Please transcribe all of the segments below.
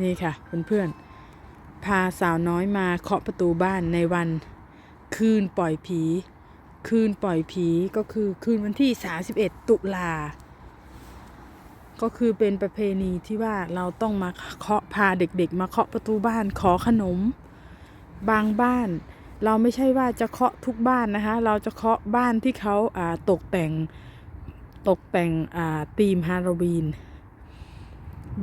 นี่ค่ะเพื่อนๆ พาสาวน้อยมาเคาะประตูบ้านในวันคืนปล่อยผี คืนปล่อยผีก็คือคืนวันที่ 31 ตุลา ก็คือเป็นประเพณีที่ว่าเราต้องมาเคาะพาเด็กๆ มาเคาะประตูบ้านขอขนม บางบ้าน เราไม่ใช่ว่าจะเคาะทุกบ้านนะคะ เราจะเคาะบ้านที่เขาตกแต่งตกแต่งธีมฮาโลวีน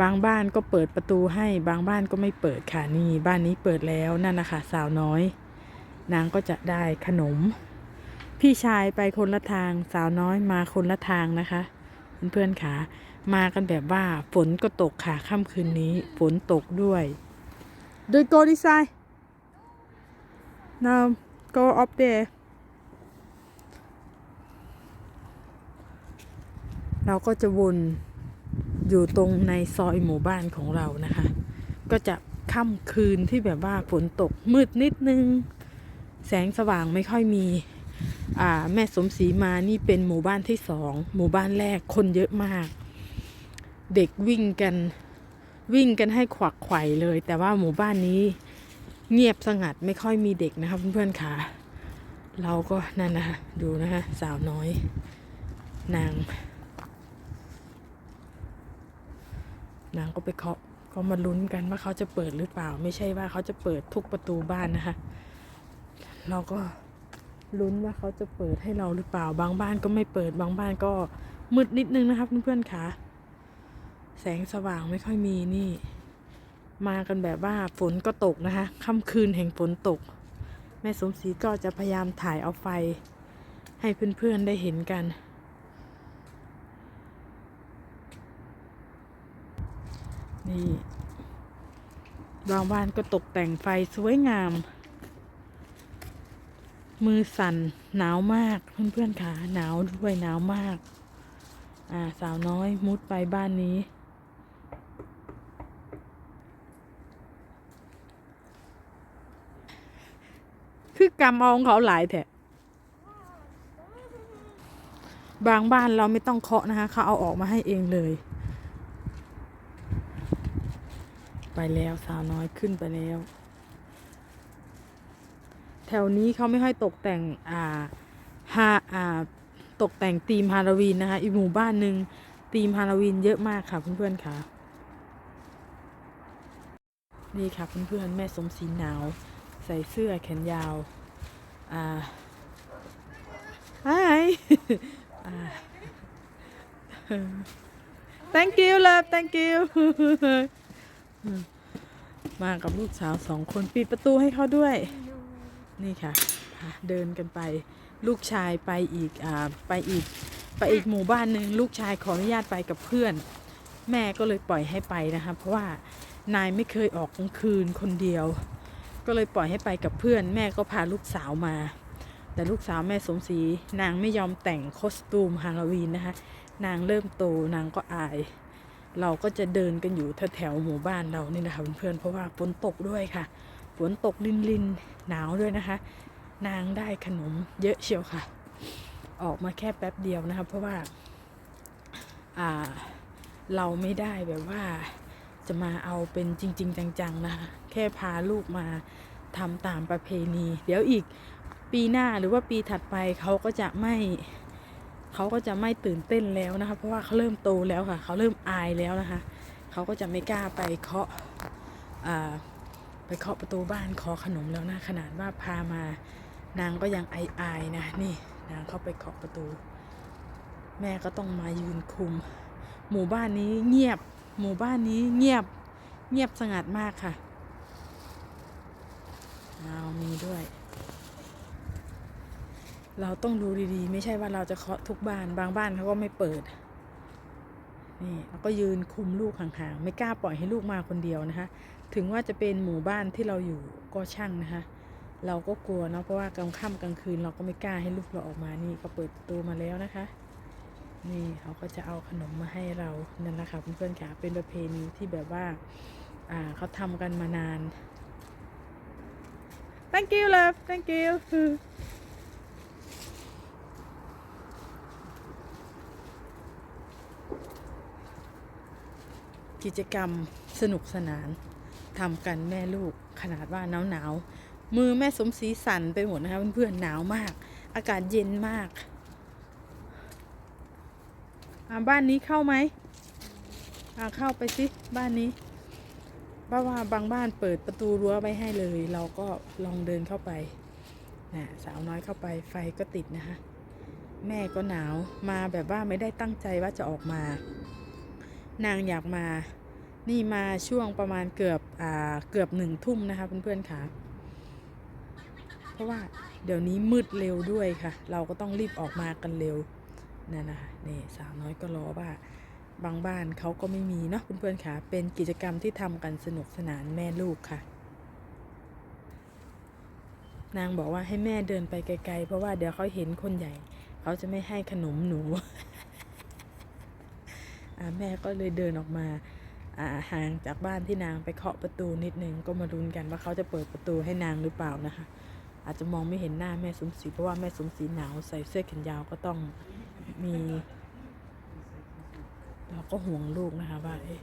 บางบ้านก็เปิดประตูให้บางบ้านก็ไม่เปิดค่ะนี่บ้านนี้เปิดแล้วนั่นนะคะสาวน้อย นางก็จะได้ขนม พี่ชายไปคนละทางสาวน้อยมาคนละทางนะคะ เพื่อนๆค่ะ มากันแบบว่าฝนก็ตกค่ะค่ำคืนนี้ฝนตกด้วยโดย go this side now go up there เราก็จะวน อยู่ตรงในซอยหมู่บ้านของเรานะคะ ก็จะค่ำคืนที่แบบว่าฝนตกมืดนิดนึง แสงสว่างไม่ค่อยมีอ่าแม่สมศรีมานี่เป็นหมู่บ้านที่สองหมู่บ้านแรกคนเยอะมาก เด็กวิ่งกันวิ่งกันให้ขวักไขว่เลย แต่ว่าหมู่บ้านนี้เงียบสงัดไม่ค่อยมีเด็กนะคะเพื่อนๆค่ะ เราก็นั่นนะคะดูนะคะสาวน้อย นาง นางก็ไปเคาะก็มาลุ้นกันว่าเขาจะเปิดหรือเปล่า ไม่ใช่ว่าเขาจะเปิดทุกประตูบ้านนะคะ เราก็ลุ้นว่าเขาจะเปิดให้เราหรือเปล่า บางบ้านก็ไม่เปิด บางบ้านก็มืดนิดนึงนะครับเพื่อนๆค่ะแสงสว่างไม่ค่อยมีนี่ มากันแบบว่าฝนก็ตกนะคะค่ำคืนแห่งฝนตก แม่สมศรีก็จะพยายามถ่ายเอาไฟ ให้เพื่อนๆได้เห็นกัน นี่บางบ้านก็ตกแต่งไฟสวยงาม มือสั่นหนาวมากเพื่อนๆค่ะหนาวด้วยหนาวมาก อ่าสาวน้อยมุดไปบ้านนี้ คือกรรมเอาของเขาหลายแท้บางบ้านเราไม่ต้องเคาะนะคะเขาเอาออกมาให้เองเลย ไปแล้วสาวน้อยขึ้นไปแล้ว แถวนี้เขาไม่ค่อยตกแต่งอ่าฮาอ่าตกแต่งธีมฮาโลวีนนะคะอีกหมู่บ้านหนึ่งธีมฮาโลวีนเยอะมากค่ะเพื่อนๆค่ะนี่ค่ะเพื่อนๆแม่สมศรีหนาว ใส่เสื้อแขนยาวอ่า Hi อ่า thank you love thank you มากับลูกสาวสองคนปิดประตูให้เขาด้วย นี่ค่ะ เดินกันไป ลูกชายไปอีกอ่าไปอีกไปอีกหมู่บ้านหนึ่งลูกชายขออนุญาตไปกับเพื่อน แม่ก็เลยปล่อยให้ไปนะคะเพราะว่านายไม่เคยออกกลางคืนคนเดียว ก็เลยปล่อยให้ไปกับเพื่อน แม่ก็พาลูกสาวมา แต่ลูกสาวแม่สมศรีนางไม่ยอมแต่งคอสตูมฮาโลวีนนะคะ นางเริ่มโตนางก็อาย เราก็จะเดินกันอยู่แถวๆหมู่บ้านเรานี่นะคะเพื่อนๆเพราะว่าฝนตกด้วยค่ะ ฝนตกลินลินหนาวด้วยนะคะ นางได้ขนมเยอะเชียวค่ะ ออกมาแค่แป๊บเดียวนะคะเพราะว่าอ่าเราไม่ได้แบบว่าจะมาเอาเป็นจริง ๆ จังๆนะคะแค่พาลูกมาทำตามประเพณี เดี๋ยวอีกปีหน้าหรือว่าปีถัดไปเขาก็จะไม่ เขาก็จะไม่ตื่นเต้นแล้วนะคะ เพราะว่าเขาเริ่มโตแล้วค่ะ เขาเริ่มอายแล้วนะคะ เขาก็จะไม่กล้าไปเคาะไปเคาะประตูบ้านขอขนมแล้วนะขนาดว่าพามานางก็ยังอายอายๆนะนี่นางเข้าไปเคาะประตู แม่ก็ต้องมายืนคุม หมู่บ้านนี้เงียบ หมู่บ้านนี้เงียบเงียบสงัดมากค่ะเอามีด้วย เราต้องดูดีๆ ไม่ใช่ว่าเราจะเคาะทุกบ้านบางบ้านเขาก็ไม่เปิด นี่เราก็ยืนคุมลูกห่างๆ ไม่กล้าปล่อยให้ลูกมาคนเดียวนะคะ ถึงว่าจะเป็นหมู่บ้านที่เราอยู่ก็ช่างนะคะ เราก็กลัวเนาะเพราะว่ากลางค่ำกลางคืน เราก็ไม่กล้าให้ลูกเราออกมานี่ก็เปิดประตูมาแล้วนะคะ นี่เขาก็จะเอาขนมมาให้เรานั่นนะคะเพื่อนๆค่ะเป็นประเพณีที่แบบว่าอ่าเขาทำกันมานาน thank you love thank you กิจกรรมสนุกสนานทำกันแม่ลูกขนาดว่าหนาวหนาวๆมือแม่สมศรีสั่นไปหมดนะคะเพื่อนๆหนาวมาก อากาศเย็นมากอาบ้านนี้เข้าไหมอาเข้าไปสิบ้านนี้เพราะว่าบางบ้านเปิดประตูรั้วไว้ให้เลย เราก็ลองเดินเข้าไปนะสาวน้อยเข้าไปไฟก็ติดนะคะ แม่ก็หนาวมาแบบว่าไม่ได้ตั้งใจว่าจะออกมา นางอยากมา นี่มาช่วงประมาณเกือบอ่าเกือบหนึ่งทุ่มนะคะเพื่อนๆค่ะ เพราะว่าเดี๋ยวนี้มืดเร็วด้วยค่ะ เราก็ต้องรีบออกมากันเร็วนั่นนะคะนี่สาวน้อยก็รอว่าบางบ้านเขาก็ไม่มีเนาะเพื่อนๆค่ะเป็นกิจกรรมที่ทำกันสนุกสนานแม่ลูกค่ะ นางบอกว่าให้แม่เดินไปไกลๆ เพราะว่าเดี๋ยวเขาเห็นคนใหญ่ เขาจะไม่ให้ขนมหนู แม่ก็เลยเดินออกมาห่างจากบ้านที่นางไปเคาะประตูนิดนึงก็มาลุ้นกันว่าเขาจะเปิดประตูให้นางหรือเปล่านะคะ อาจจะมองไม่เห็นหน้าแม่สมศรีเพราะว่าแม่สมศรีหนาวใส่เสื้อแขนยาวก็ต้องมีเราก็ห่วงลูกนะคะว่าเอ๊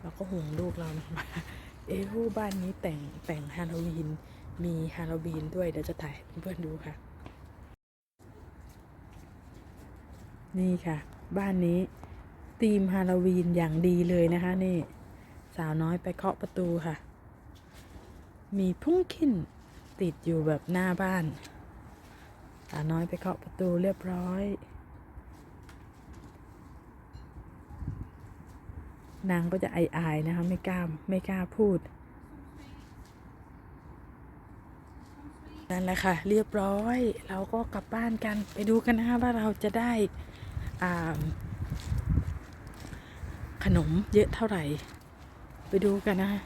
เราก็ห่วงลูกเรานะว่าเอ๊ะบ้านนี้แต่งแต่งฮาโลวีนมีฮาโลวีนด้วยเดี๋ยวจะถ่ายเพื่อนดูค่ะ นี่ค่ะ บ้านนี้ธีมฮาโลวีนอย่างดีเลยนะคะนี่ สาวน้อยไปเคาะประตูค่ะ มีพุ่งขิ้นติดอยู่แบบหน้าบ้าน สาวน้อยไปเคาะประตูเรียบร้อย นางก็จะอายๆนะคะไม่กล้าไม่กล้าพูดนั่นแหละค่ะ เรียบร้อย เราก็กลับบ้านกันไปดูกันนะคะว่าเราจะได้ ขนมเยอะเท่าไหร่ ไปดูกันนะคะ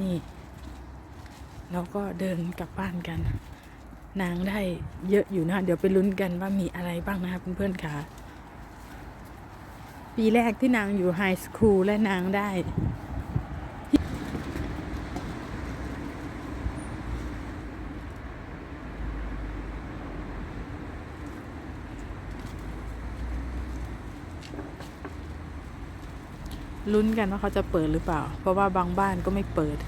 นี่ เราก็เดินกลับบ้านกัน นางได้เยอะอยู่นะ เดี๋ยวไปลุ้นกันว่ามีอะไรบ้างนะคะเพื่อนๆค่ะ ปีแรกที่นางอยู่ไฮสคูลและนางได้ ลุ้นกันว่าเขาจะเปิดหรือเปล่า เพราะว่าบางบ้านก็ไม่เปิด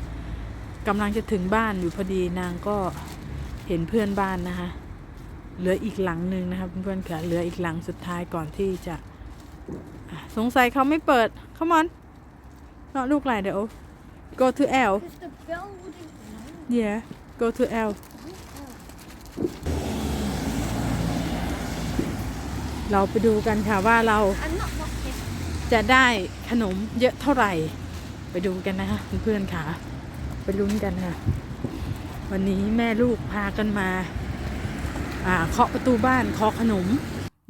กำลังจะถึงบ้านอยู่พอดีนางก็เห็นเพื่อนบ้านนะคะเหลืออีกหลังหนึ่งนะคะเพื่อนๆค่ะเหลืออีกหลังสุดท้ายก่อนที่จะอะสงสัยเขาไม่เปิด come on เนาะลูกไหลเดี๋ยว go to L Because the bell wouldn't ring. yeah go to L เราไปดูกันค่ะว่าเราจะได้ขนมเยอะเท่าไหร่ ไปดูกันนะคะเพื่อนๆค่ะ ไปลุ้นกันค่ะ วันนี้แม่ลูกพากันมาอ่าเคาะประตูบ้านเคาะขนม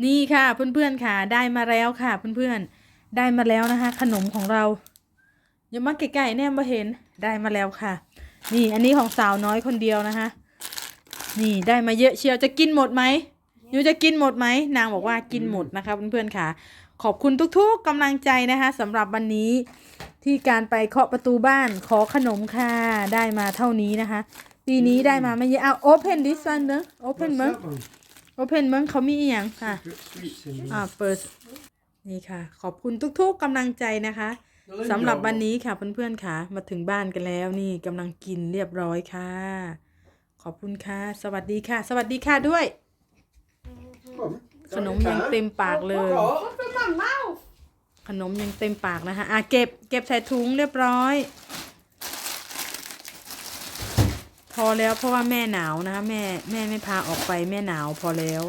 นี่ค่ะเพื่อนๆค่ะได้มาแล้วค่ะเพื่อนๆได้มาแล้วนะคะ ขนมของเราอย่ามาใกล้ๆแน่มาเห็นได้มาแล้วค่ะ นี่อันนี้ของสาวน้อยคนเดียวนะคะ นี่ได้มาเยอะเชียวจะกินหมดไหม ยูจะกินหมดไหมนางบอกว่ากินหมดนะคะเพื่อนๆค่ะ ขอบคุณทุกๆกำลังใจนะคะสำหรับวันนี้ที่การไปเคาะประตูบ้านขอขนมค่ะได้มาเท่านี้นะคะ ปีนี้ได้มาไม่เยอะเอา open this one เนอะ open มั้ง What's that one? open มั้งเขามีอหย่างค่ะ Put sweets in. อ่าเปิดนี่ค่ะ ขอบคุณทุกๆกำลังใจนะคะสำหรับวันนี้ค่ะเพื่อนๆค่ะ มาถึงบ้านกันแล้วนี่กำลังกินเรียบร้อยค่ะ ขอบคุณค่ะ สวัสดีค่ะ สวัสดีค่ะด้วย Come on. ขนมยังเต็มปากเลย What? What's in my mouth? ขนมยังเต็มปากนะคะอะเก็บเก็บใส่ถุงเรียบร้อย พอแล้วเพราะว่าแม่หนาวนะคะแม่แม่ไม่พาออกไปแม่หนาวพอแล้ว